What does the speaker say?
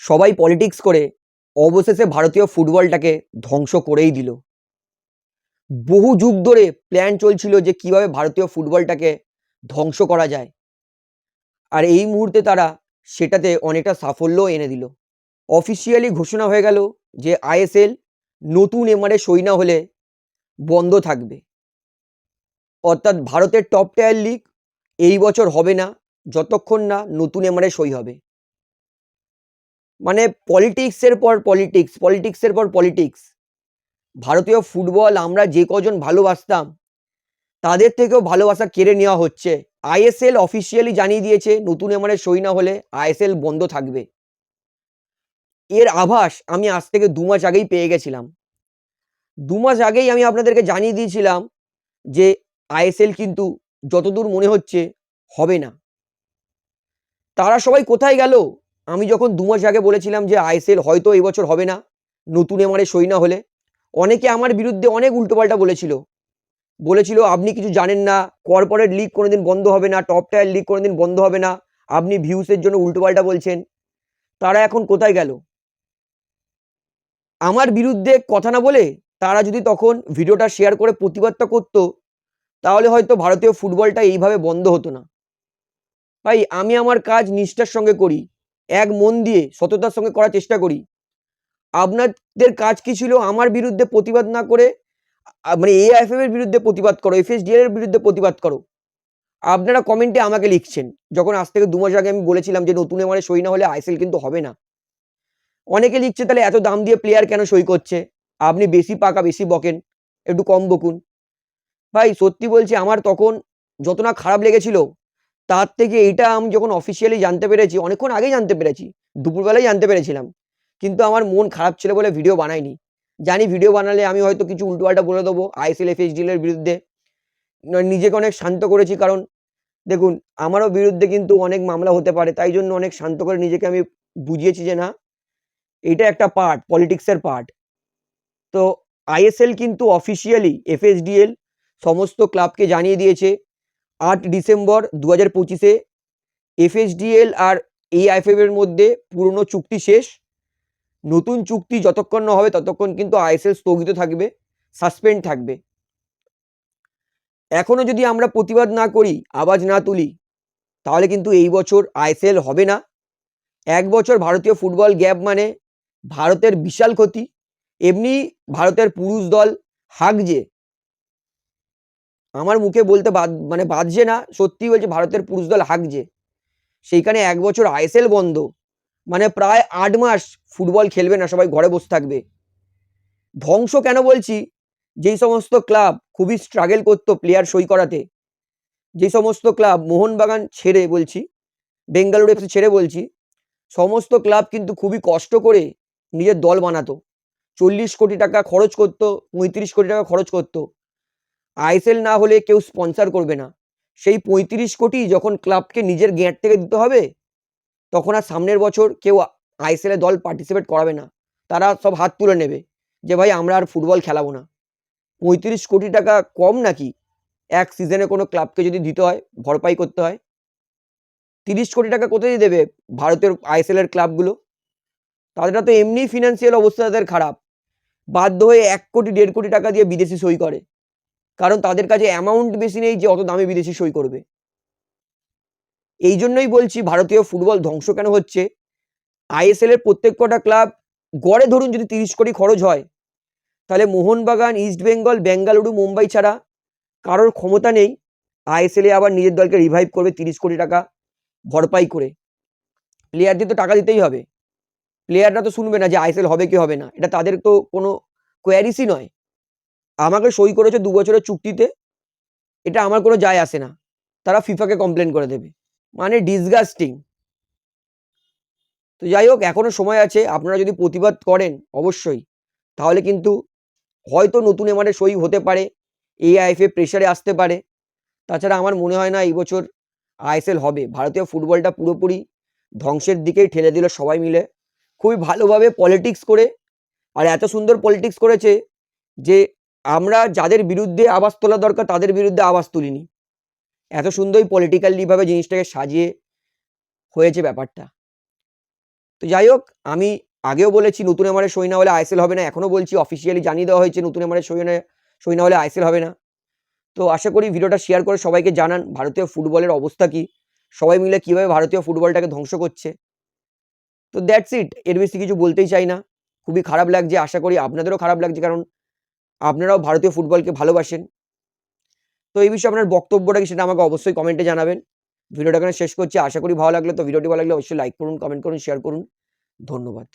সবাই পলিটিক্স করে অবশেষে ভারতীয় ফুটবলটাকে ধ্বংস করেই দিল। বহু যুগ ধরে প্ল্যান চলছিল যে কীভাবে ভারতীয় ফুটবলটাকে ধ্বংস করা যায়। আর এই মুহূর্তে তারা সেটাতে অনেকটা সাফল্যও এনে দিল। অফিসিয়ালি ঘোষণা হয়ে গেল যে আইএসএল নতুন এমআরে সই না হলে বন্ধ থাকবে। অর্থাৎ ভারতের টপ টায়ার লিগ এই বছর হবে না, যতক্ষণ না নতুন এমআরে সই হবে। মানে পলিটিক্সের পর পলিটিক্স পলিটিক্সের পর পলিটিক্স ভারতীয় ফুটবল আমরা যে কজন ভালোবাসতাম, তাদের থেকেও ভালোবাসা কেড়ে নেওয়া হচ্ছে। আইএসএল অফিসিয়ালি জানিয়ে দিয়েছে, নতুন এমআরে সই না হলে আইএসএল বন্ধ থাকবে। এর আভাস আমি আজ থেকে দু মাস আগেই পেয়ে গেছিলাম। দু মাস আগেই আমি আপনাদেরকে জানিয়ে দিয়েছিলাম যে আইএসএল কিন্তু যতদূর মনে হচ্ছে হবে না। তারা সবাই কোথায় গেল? আমি যখন দু মাস আগে বলেছিলাম যে আইএসএল হয়তো এবছর হবে না, নতুন এমারে সই না হলে, অনেকে আমার বিরুদ্ধে অনেক উল্টোপাল্টা বলেছিল। বলেছিল, আপনি কিছু জানেন না কর্পোরেট লিগ কোনোদিন বন্ধ হবে না টপ টায়ার লিগ কোনোদিন বন্ধ হবে না, আপনি ভিউসের জন্য উল্টোপাল্টা বলছেন। তারা এখন কোথায় গেল? আমার বিরুদ্ধে কথা না বলে তারা যদি তখন ভিডিওটা শেয়ার করে প্রতিবাদটা করতো, তাহলে হয়তো ভারতীয় ফুটবলটা এইভাবে বন্ধ হতো না। ভাই, আমি আমার কাজ নিষ্ঠার সঙ্গে করি। এক মন দিয়ে সততার সঙ্গে করার চেষ্টা করি। আপনাদের কাজ কি ছিল? আমার বিরুদ্ধে প্রতিবাদ না করে মানে এআইএফএফ এর বিরুদ্ধে প্রতিবাদ করো এফএসডিএল এর বিরুদ্ধে প্রতিবাদ করো। আপনারা কমেন্টে আমাকে লিখছেন, যখন আজ থেকে দু মাস আগে আমি বলেছিলাম যে নতুন এমারে সই না হলে আইসেল কিন্তু হবে না। অনেকে লিখছে, তাহলে এত দাম দিয়ে প্লেয়ার কেন সই করছে? আপনি বেশি পাকা, বেশি বকেন, একটু কম বকুন। ভাই, সত্যি বলছি, আমার তখন যত না খারাপ লেগেছিল তার থেকে এটা আমি যখন অফিসিয়ালি জানতে পেরেছি, অনেকক্ষণ আগেই জানতে পেরেছি, দুপুরবেলায় জানতে পেরেছিলাম। কিন্তু আমার মন খারাপ ছিল বলে ভিডিও বানাইনি। জানি ভিডিও বানালে আমি হয়তো কিছু উল্টোপাল্টা বলে দেবো আইএসএল এফএসডিএল এর বিরুদ্ধে। নিজেকে অনেক শান্ত করেছি কারণ, দেখুন, আমারও বিরুদ্ধে কিন্তু অনেক মামলা হতে পারে, তাই জন্য অনেক শান্ত করে নিজেকে আমি বুঝিয়েছি যে না, এটা একটা পার্ট পলিটিক্সের পার্ট তো আইএসএল কিন্তু অফিসিয়ালি এফএসডিএল সমস্ত ক্লাবকে জানিয়ে দিয়েছে। আট ডিসেম্বর দু হাজার পঁচিশে এফএসডিএল আর এআইএফএফ এর মধ্যে পুরনো চুক্তি শেষ। নতুন চুক্তি যতক্ষণ না হবে ততক্ষণ কিন্তু আইএসএল স্থগিত থাকবে, সাসপেন্ড থাকবে। এখনও যদি আমরা প্রতিবাদ না করি, আওয়াজ না তুলি, তাহলে কিন্তু এই বছর আইএসএল হবে না। এক বছর ভারতীয় ফুটবল গ্যাপ মানে ভারতের বিশাল ক্ষতি, এমনি ভারতের পুরুষ দল হাঁকছে আমার মুখে বলতে বাদ মানে বাজছে না, সত্যি বলছে ভারতের পুরুষ দল হাঁকছে। সেইখানে এক বছর আইএসএল বন্ধ মানে প্রায় আট মাস ফুটবল খেলবে না, সবাই ঘরে বসে থাকবে। ধ্বংস কেন বলছি? যেই সমস্ত ক্লাব খুবই স্ট্রাগল করতো প্লেয়ার সই করাতে যে সমস্ত ক্লাব মোহনবাগান ছেড়ে বলছি, বেঙ্গালুরু এফসি ছেড়ে বলছি, সমস্ত ক্লাব কিন্তু খুবই কষ্ট করে নিজের দল বানাতো। চল্লিশ কোটি টাকা খরচ করতো, পঁয়ত্রিশ কোটি টাকা খরচ করতো। আইএসএল না হলে কেউ স্পন্সর করবে না। সেই পঁয়ত্রিশ কোটি যখন ক্লাবকে নিজের গেঁট থেকে দিতে হবে, তখন আর সামনের বছর কেউ আইএসএল দল পার্টিসিপেট করাবে না। তারা সব হাত তুলে নেবে যে, ভাই, আমরা আর ফুটবল খেলাবো না। পঁয়ত্রিশ কোটি টাকা কম নাকি? এক সিজনে কোনো ক্লাবকে যদি দিতে হয়, ভরপাই করতে হয়। তিরিশ কোটি টাকা কোথায় দেবে ভারতের আইএসএল এর ক্লাবগুলো তাদেরটা তো এমনি ফিনান্সিয়াল অবস্থা তাদের খারাপ। বাধ্য হয়ে এক কোটি, দেড় কোটি টাকা দিয়ে বিদেশি সই করে। কারণ তাদের কাছে অ্যামাউন্ট বেশি নেই যে অত দামে বিদেশি সই করবে। এই জন্যই বলছি ভারতীয় ফুটবল ধ্বংস কেন হচ্ছে? আইএসএল এর প্রত্যেক কটা ক্লাব গড়ে ধরুন যদি তিরিশ কোটি খরচ হয়, তাহলে মোহনবাগান ইস্ট বেঙ্গল বেঙ্গালুরু মুম্বাই ছাড়া কারোর ক্ষমতা নেই। আইএসএল এ আবার নিজের দলকে রিভাইভ করবে তিরিশ কোটি টাকা ভরপাই করে। প্লেয়ারদের তো টাকা দিতেই হবে। প্লেয়াররা তো শুনবে না যে আইএসএল হবে কি হবে না। এটা তাদের তো কোনো কোয়ারিসই নয়। আমাকে সই করেছে দু বছরের চুক্তিতে, এটা আমার কোনো যায় আসে না। তারা ফিফাকে কমপ্লেন করে দেবে। মানে ডিসগাস্টিং তো যাই হোক, এখনও সময় আছে, আপনারা যদি প্রতিবাদ করেন, অবশ্যই। তাহলে কিন্তু হয়তো নতুন এমারে সই হতে পারে এআইএফএ প্রেশারে আসতে পারে। তাছাড়া আমার মনে হয় না, এই বছর আইএসএল হবে। ভারতীয় ফুটবলটা পুরোপুরি ধ্বংসের দিকেই ঠেলে দিল সবাই মিলে। খুবই ভালোভাবে পলিটিক্স করে, আর এত সুন্দর পলিটিক্স করেছে যে আমরা যাদের বিরুদ্ধে আওয়াজ তোলা দরকার, তাদের বিরুদ্ধে আওয়াজ তুলিনি। এত সুন্দরই পলিটিক্যালিভাবে জিনিসটাকে সাজিয়ে হয়েছে ব্যাপারটা। তো যাই হোক, আমি আগেও বলেছি নতুন এমআরএ সই না হলে আইএসএল হবে না এখনও বলছি অফিসিয়ালি জানিয়ে দেওয়া হয়েছে নতুন এমআরএ সই না সই না হলে আইএসএল হবে না। তো আশা করি ভিডিওটা শেয়ার করে সবাইকে জানান, ভারতীয় ফুটবলের অবস্থা কি? সবাই মিলে কীভাবে ভারতীয় ফুটবলটাকে ধ্বংস করছে? তো দ্যাটস ইট এর বেশি কিছু বলতেই চাই না। খুবই খারাপ লাগছে, আশা করি আপনাদেরও খারাপ লাগছে, কারণ আপনারাও ভারতীয় ফুটবলকে ভালোবাসেন। তো এই বিষয়ে আপনার বক্তব্যটা কি সেটা আমাকে অবশ্যই কমেন্টে জানাবেন। ভিডিওটা এখানে শেষ করছি। আশা করি ভালো লাগলে তো ভিডিওটি ভালো লাগলে অবশ্যই লাইক করুন কমেন্ট করুন শেয়ার করুন। ধন্যবাদ।